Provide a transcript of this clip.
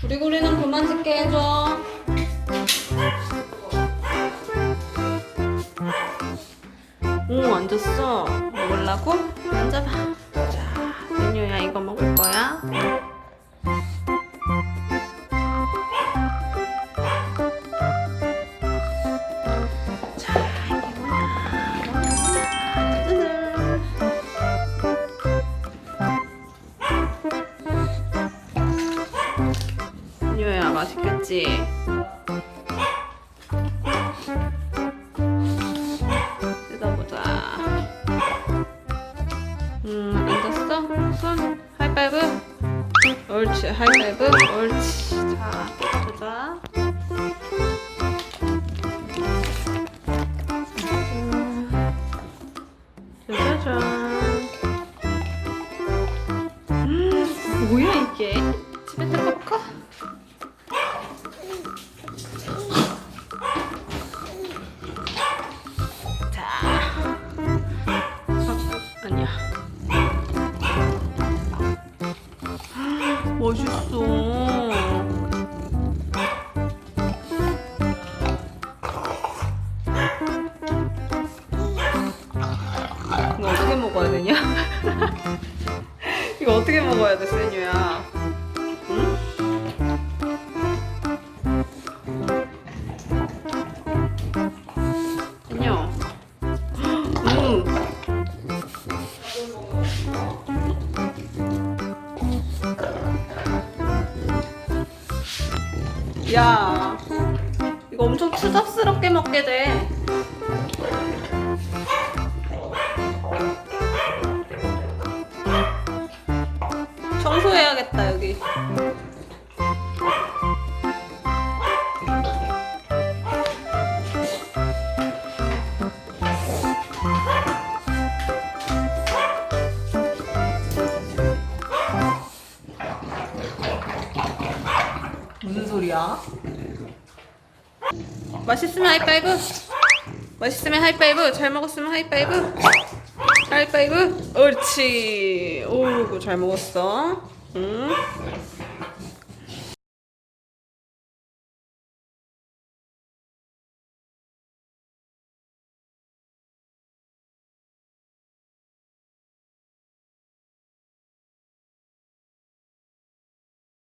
구리구리는 그만 짖게 해줘. 오, 앉았어. 먹으려고? 앉아봐. 자, 민유야, 이거 먹을 거야? 맛있겠지? 음, 앉았어? 손, 하이파이브. 옳지, 하이파이브. 옳지. 자, 뜯어보자. 짜자잔. 음, 뭐야 이게? 집에 들어갈까? 멋있어. 이거 어떻게 먹어야 되냐? 이거 어떻게 먹어야 돼, 세뉴야? 응? 세뉴. 음. 야, 이거 엄청 추잡스럽게 먹게 돼. 소리야? 맛있으면 하이파이브. 맛있으면 하이파이브. 잘 먹었으면 하이파이브. 하이파이브. 옳지. 오고 잘 먹었어. 응.